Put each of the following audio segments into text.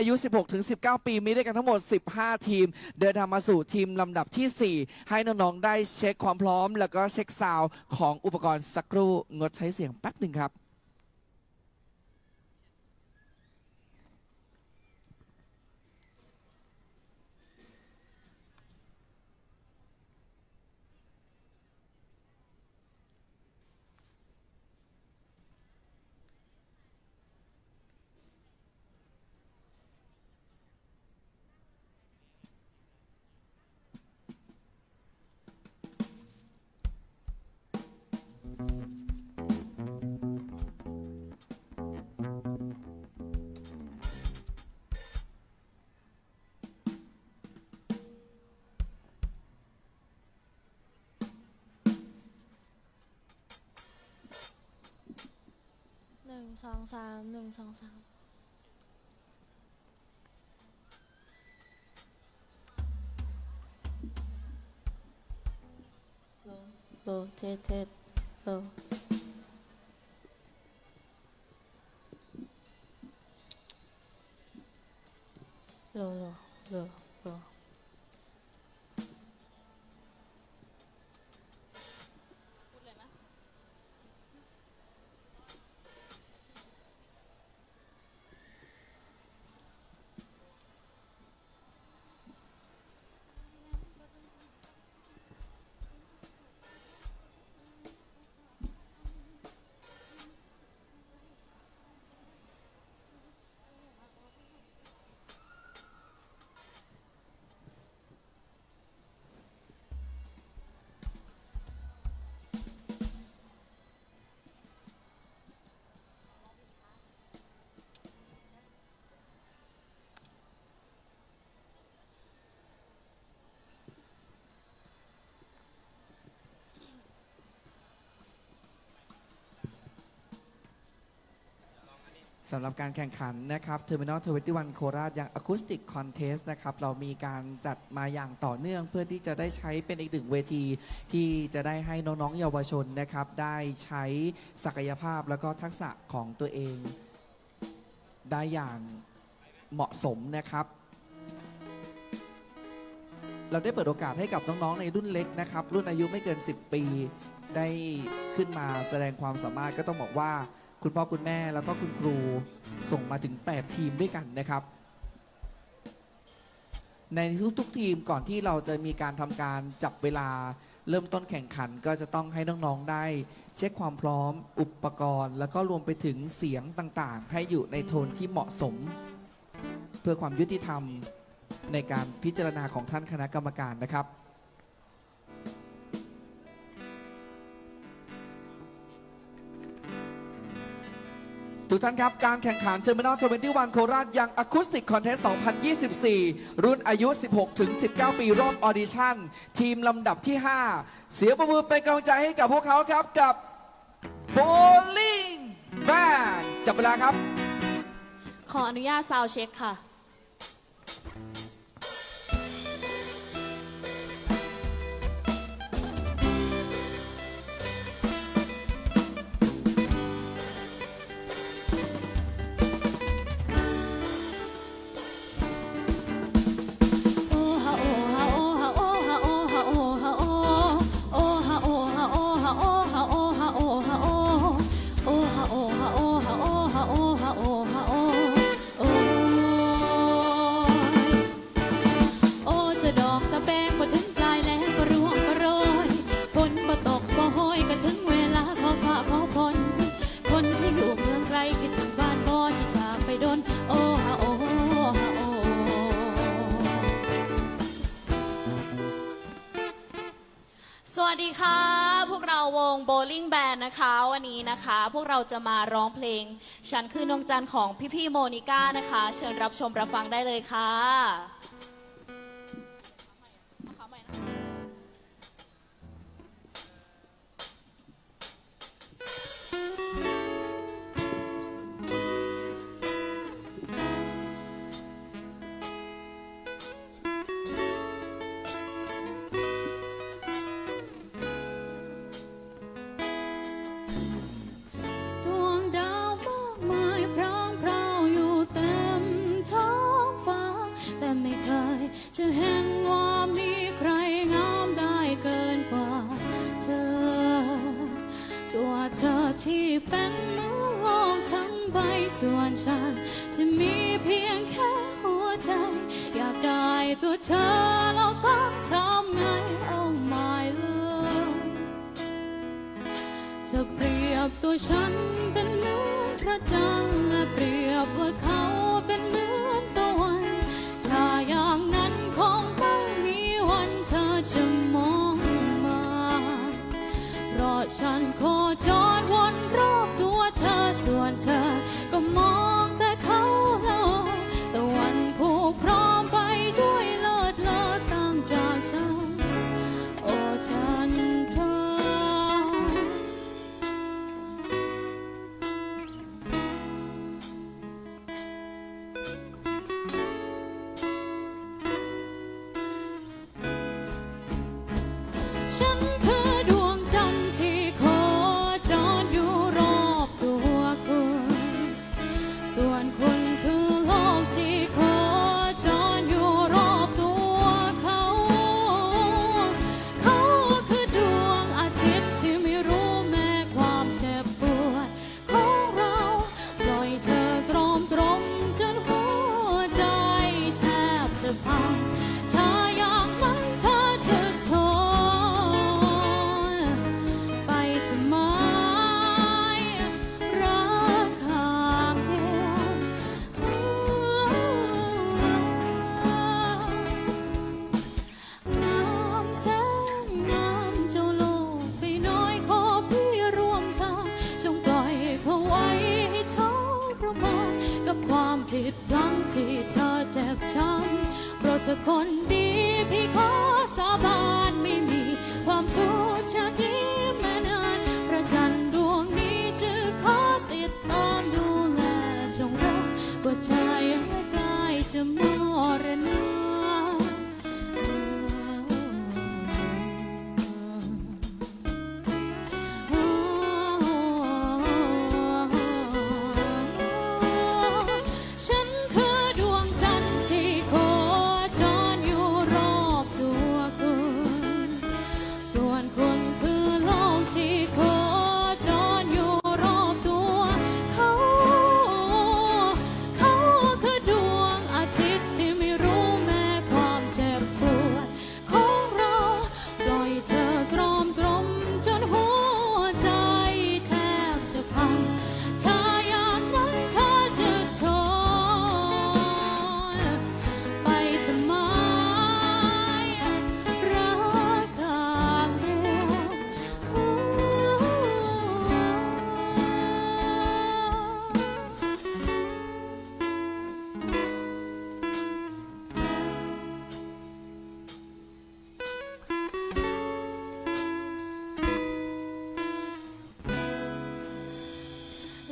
อายุ 16 ถึง 19 ปี มีด้วยกันทั้งหมด 15 ทีม เดินทางมาสู่ทีมลำดับที่ 4 ให้น้อง ๆ ได้เช็คความพร้อม แล้วก็เช็คซาวของอุปกรณ์สักครู่ งดใช้เสียงแป๊บหนึ่งครับ งสองสามหนึ่งสองสามโลเทสเทสโลโลโลโลโล สำหรับการแข่งขันนะครับ Terminal 21 โคราชยัง Acoustic Contest นะครับ เรามีการจัดมาอย่างต่อเนื่อง เพื่อที่จะได้ใช้เป็นอีกหนึ่งเวที ที่จะได้ให้น้องๆเยาวชนนะครับ ได้ใช้ศักยภาพแล้วก็ทักษะของตัวเอง ได้อย่างเหมาะสมนะครับ เราได้เปิดโอกาสให้กับน้องๆในรุ่นเล็กนะครับ รุ่นอายุไม่เกิน 10 ปี ได้ขึ้นมาแสดงความสามารถก็ต้องบอกว่า คุณพ่อคุณแม่แล้วก็คุณครูส่งมาถึง 8 ทีมด้วยกันนะครับ ในทุกๆทีมก่อนที่เราจะมีการทำการจับเวลาเริ่มต้นแข่งขันก็จะต้องให้น้องๆได้ เช็คความพร้อม อุปกรณ์ แล้วก็รวมไปถึงเสียงต่างๆ ให้อยู่ในโทนที่เหมาะสม เพื่อความยุติธรรมในการพิจารณาของท่านคณะกรรมการนะครับ ทุกท่านครับ การแข่งขัน Terminal 21 โคราชยังอะคูสติกคอนเทสต์2024 รุ่นอายุ 16 ถึง 19 ปีรอบออดิชั่น ทีมลำดับที่ 5 เสียงประมือเป็นกำลังใจให้กับพวกเขาครับกับโบลิ่งแบนจับเวลาครับ ขออนุญาตซาวเช็คค่ะ สวัสดีค่ะ พวกเราวงโบลิ่งแบนนะคะ วันนี้นะคะ พวกเราจะมาร้องเพลง ฉันคือดวงจันทร์ของพี่พี่โมนิก้านะคะ เชิญรับชมรับฟังได้เลยค่ะ เป็นเมือโลกทั้งใบส่วนฉัน จะมีเพียงแค่หัวใจ อยากได้ตัวเธอเราต้องทำไงเอาไม่เลิกจะเปรียบตัวฉันเป็นเหมือนพระจันทร์และเปรียบว่า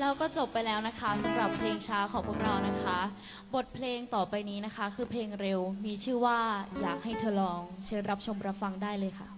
แล้ก็จบไปแล้วนะคะสำหรับเพลงช้าของพวกเรานะคะ บทเพลงต่อไปนี้นะคะ คือเพลงเร็วมีชื่อว่าอยากให้เธอลอง เชิญรับชมรับฟังได้เลยค่ะ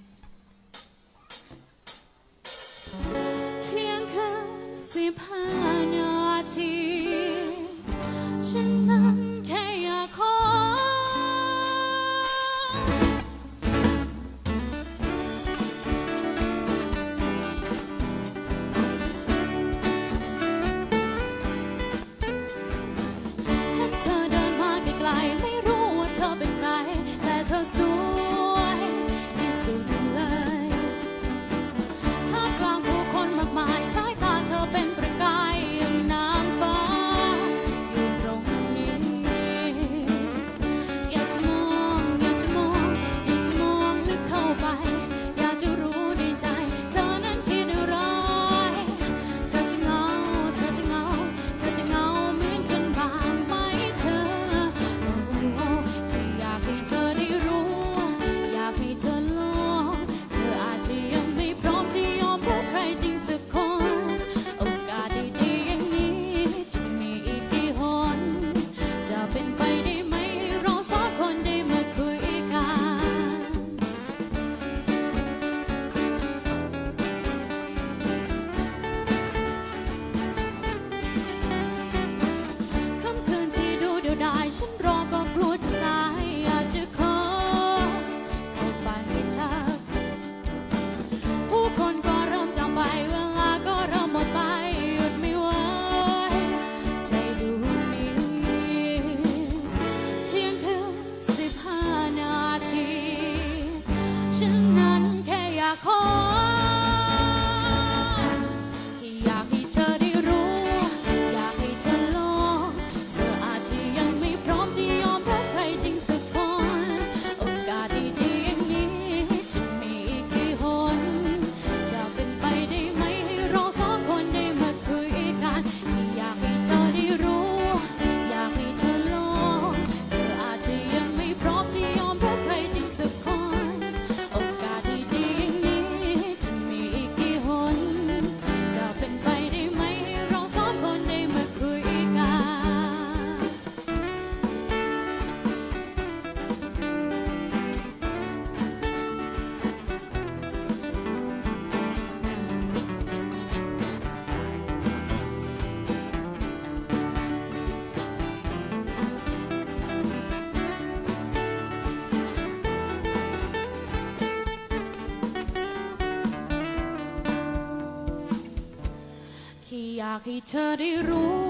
ากให้เธอได้รู้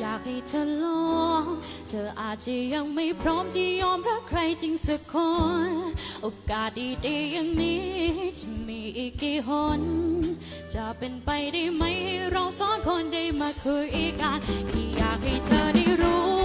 อยากให้เธอลอง เธออาจจะยังไม่พร้อมที่ยอมรักใครจริงสักคน โอกาสดีๆอย่างนี้จะมีอีกกี่หน จะเป็นไปได้ไหมให้เราสองคนได้มาคุยกันที่อยากให้เธอได้รู้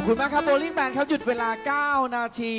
ขอบคุณมากครับโบลิ่งแมนครับหยุดเวลา 9 นาที